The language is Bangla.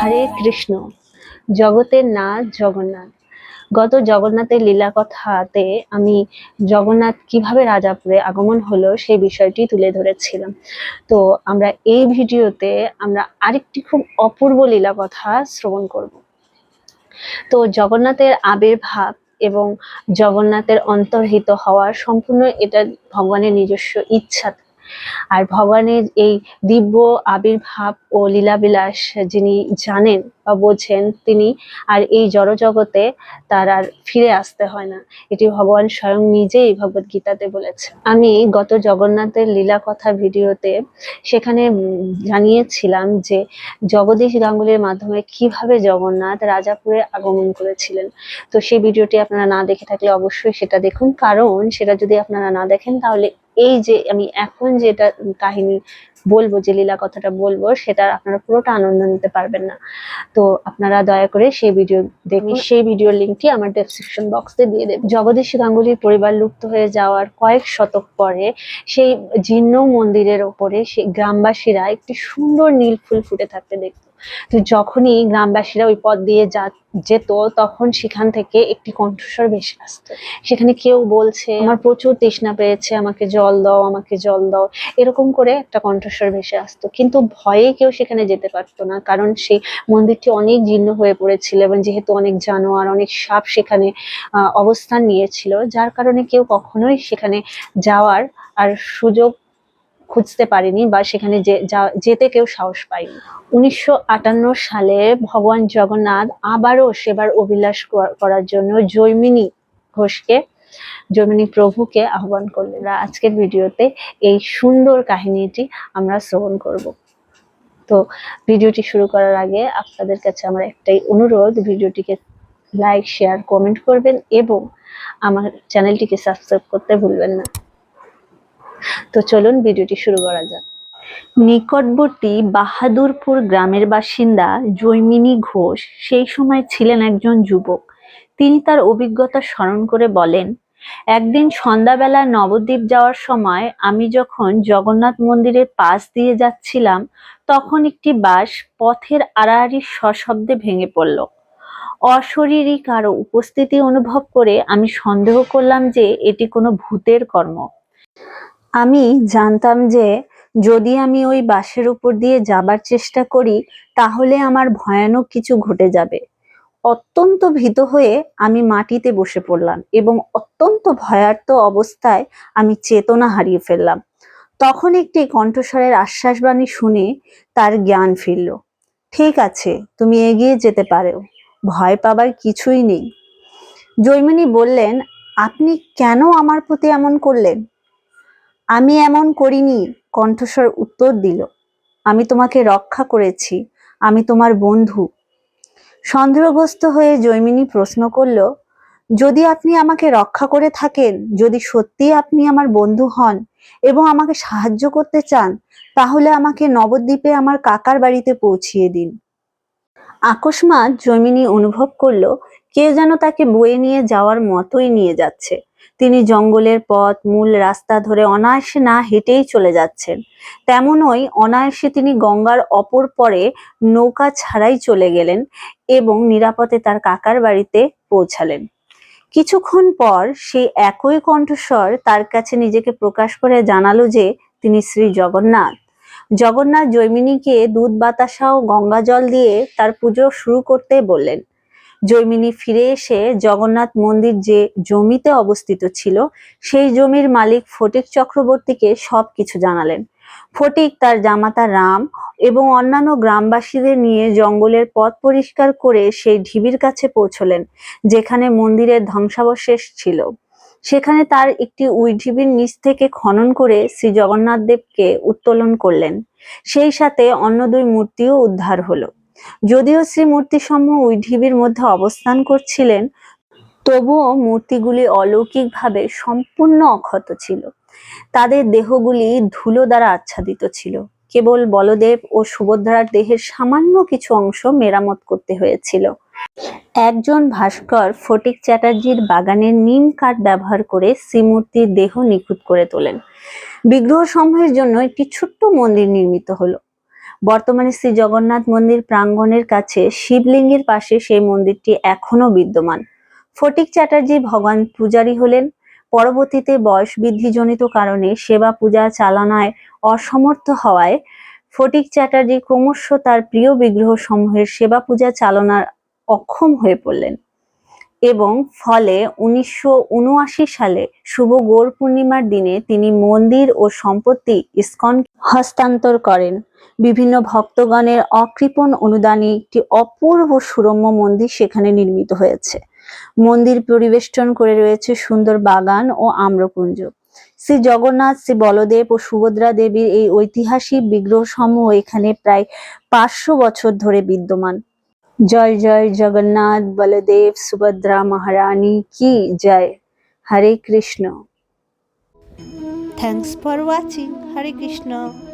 হরে কৃষ্ণ। জগতের নাথ জগন্নাথ। গত জগন্নাথের লীলা কথাতে আমি জগন্নাথ কীভাবে রাজাপুরে আগমন হলো সেই বিষয়টি তুলে ধরেছিলাম। তো আমরা এই ভিডিওতে আমরা আরেকটি খুব অপূর্ব লীলা কথা শ্রবণ করব। তো জগন্নাথের আবির্ভাব এবং জগন্নাথের অন্তর্হিত হওয়া সম্পূর্ণ এটা ভগবানের নিজস্ব ইচ্ছা আর ভগবানের এই দিব্য আবির্ভাব ও লীলাবিলাস যিনি জানেন বা বোঝেন তিনি আর এই জড়জগতে তার আর ফিরে আসতে হয় না। এটি ভগবান স্বয়ং নিজেই ভগবত গীতাতে বলেছে। আমি গত জগন্নাথের লীলা কথা ভিডিওতে সেখানে জানিয়েছিলাম যে জগদীশ গাঙ্গুলির মাধ্যমে কীভাবে জগন্নাথ রাজাপুরে আগমন করেছিলেন। তো সেই ভিডিওটি আপনারা না দেখে থাকলে অবশ্যই সেটা দেখুন। কারণ সেটা যদি আপনারা না দেখেন তাহলে এই যে আমি এখন যেটা কাহিনী বলব যে লীলা কথাটা বলব সেটা আপনারা পুরোটা আনন্দ নিতে পারবেন না। তো আপনারা দয়া করে সেই ভিডিও দেখুন। সেই ভিডিওর লিঙ্কটি আমার ডেসক্রিপশন বক্সে দিয়ে দেব জগদীশ গাঙ্গুলির পরিবার লুপ্ত হয়ে যাওয়ার কয়েক শতক পরে সেই জীর্ণ মন্দিরের ওপরে সেই গ্রামবাসীরা একটি সুন্দর নীল ফুল ফুটে থাকতে দেখতো তো যখনই গ্রামবাসীরা ওই পথ দিয়ে যা, যেত, তখন সেখান থেকে একটি কণ্ঠস্বর ভেসে আসতো। সেখানে কেউ বলছে, আমার প্রচুর তৃষ্ণা পেয়েছে, আমাকে জল দাও, আমাকে জল দাও। এরকম করে একটা কণ্ঠস্বর ভেসে আসতো। কিন্তু ভয়ে কেউ সেখানে যেতে পারতো না, কারণ সেই মন্দিরটি অনেক জীর্ণ হয়ে পড়েছিল এবং যেহেতু অনেক জানোয়ার, অনেক সাপ সেখানে অবস্থান নিয়েছিল, যার কারণে কেউ কখনোই সেখানে যাওয়ার আর সুযোগ খুঁজতে পারেনি বা সেখানে যেতে কেউ সাহস পায়নি। উনিশশো আটান্ন সালে ভগবান জগন্নাথ আবারও সেবার অভিলাষ করার জন্য জৈমিনী ঘোষকে, জৈমিনী প্রভুকে আহ্বান করলেন। আজকের ভিডিওতে এই সুন্দর কাহিনীটি আমরা শ্রবণ করব। তো ভিডিওটি শুরু করার আগে আপনাদের কাছে আমার একটাই অনুরোধ, ভিডিওটিকে লাইক, শেয়ার, কমেন্ট করবেন এবং আমার চ্যানেলটিকে সাবস্ক্রাইব করতে ভুলবেন না। তো চলুন ভিডিওটি শুরু করা যাক। নিকটবর্তী বাহাদুরপুর গ্রামের বাসিন্দা জৈমিনী ঘোষ সেই সময় ছিলেন একজন যুবক। তিনি তার অভিজ্ঞতা স্মরণ করে বলেন, একদিন সন্ধ্যাবেলা নবদ্বীপ যাওয়ার সময় আমি যখন জগন্নাথ মন্দিরের পাশ দিয়ে যাচ্ছিলাম, তখন একটি বাস পথের আড়াআড়ি সশব্দে ভেঙে পড়ল। অশরীরী কারও উপস্থিতি অনুভব করে আমি সন্দেহ করলাম যে এটি কোনো ভূতের কর্ম। আমি জানতাম যে যদি আমি ওই বাসের উপর দিয়ে যাবার চেষ্টা করি, তাহলে আমার ভয়ানক কিছু ঘটে যাবে। অত্যন্ত ভীত হয়ে আমি মাটিতে বসে পড়লাম এবং অত্যন্ত ভয়ার্ত অবস্থায় আমি চেতনা হারিয়ে ফেললাম। তখন একটি কণ্ঠস্বরের আশ্বাসবাণী শুনে তার জ্ঞান ফিরল। ঠিক আছে, তুমি এগিয়ে যেতে পারো। ভয় পাবার কিছুই নেই। জৈমিনী বললেন, আপনি কেন আমার প্রতি এমন করলেন? আমি এমন করিনি, কণ্ঠস্বর উত্তর দিল। আমি তোমাকে রক্ষা করেছি, আমি তোমার বন্ধু। সন্দেহগ্রস্ত হয়ে জৈমিনী প্রশ্ন করল, যদি আপনি আমাকে রক্ষা করে থাকেন, যদি সত্যি আপনি আমার বন্ধু হন এবং আমাকে সাহায্য করতে চান, তাহলে আমাকে নবদ্বীপে আমার কাকার বাড়িতে পৌঁছিয়ে দিন। আকস্মাৎ জৈমিনী অনুভব করল, কে যেন তাকে বয়ে নিয়ে যাওয়ার মতোই নিয়ে যাচ্ছে। তিনি জঙ্গলের পথ, মূল রাস্তা ধরে অনায়াসে না হেঁটেই চলে যাচ্ছেন। তেমনই অনায়াসে তিনি গঙ্গার অপর পরে নৌকা ছাড়াই চলে গেলেন এবং নিরাপদে তার কাকার বাড়িতে পৌঁছালেন। কিছুক্ষণ পর সেই একই কণ্ঠস্বর তার কাছে নিজেকে প্রকাশ করে জানালো যে তিনি শ্রী জগন্নাথ। জগন্নাথ জৈমিনীকে দুধ বাতাসা ও গঙ্গা জল দিয়ে তার পুজো শুরু করতে বললেন। জৈমিনী ফিরে এসে জগন্নাথ মন্দির যে জমিতে অবস্থিত ছিল, সেই জমির মালিক ফটিক চক্রবর্তীকে সবকিছু জানালেন। ফটিক, তার জামাতা রাম এবং অন্যান্য গ্রামবাসীদের নিয়ে জঙ্গলের পথ পরিষ্কার করে সেই ঢিবির কাছে পৌঁছলেন, যেখানে মন্দিরের ধ্বংসাবশেষ ছিল। সেখানে তার একটি উই ঢিবির নিচ থেকে খনন করে শ্রী জগন্নাথ দেবকে উত্তোলন করলেন। সেই সাথে অন্য দুই মূর্তিও উদ্ধার হলো। যদিও শ্রী মূর্তিসমূহ ওই ঢিবির মধ্যে অবস্থান করছিলেন, তবুও মূর্তিগুলি অলৌকিকভাবে সম্পূর্ণ অক্ষত ছিল। তাদের দেহগুলি ধুলো দ্বারা আচ্ছাদিত ছিল। কেবল বলদেব ও সুভদ্রার দেহের সামান্য কিছু অংশ মেরামত করতে হয়েছিল। একজন ভাস্কর ফটিক চ্যাটার্জির বাগানের নিম কাঠ ব্যবহার করে শ্রীমূর্তির দেহ নিখুঁত করে তোলেন। বিগ্রহ সমূহের জন্য একটি ছোট্ট মন্দির নির্মিত হলো। বর্তমানে শ্রী জগন্নাথ মন্দির প্রাঙ্গণের কাছে শিবলিঙ্গের পাশে সেই মন্দিরটি এখনও বিদ্যমান। ফটিক চ্যাটার্জি ভগবান পূজারী হলেন। পরবর্তীতে বয়স বৃদ্ধিজনিত কারণে সেবা পূজা চালনায় অসমর্থ হওয়ায় ফটিক চ্যাটার্জি ক্রমশ তার প্রিয় বিগ্রহ সমূহের সেবা পূজা চালনার অক্ষম হয়ে পড়লেন এবং ফলে উনিশশো উনআশি সালে শুভ গৌর পূর্ণিমার দিনে তিনি মন্দির ও সম্পত্তি ইসকন হস্তান্তর করেন। বিভিন্ন ভক্তগণের অকৃপণ অনুদানে একটি অপূর্ব সুরম্য মন্দির সেখানে নির্মিত হয়েছে। মন্দির পরিবেষ্টন করে রয়েছে সুন্দর বাগান ও আম্রকুঞ্জ। শ্রী জগন্নাথ, শ্রী বলদেব ও সুভদ্রা দেবীর এই ঐতিহাসিক বিগ্রহ সমূহ এখানে প্রায় পাঁচশো বছর ধরে বিদ্যমান। জয় জয় জগন্নাথ, বলদেব, সুভদ্রা মহারানী, কি জয়! Hare Krishna. Thanks for watching. Hare Krishna.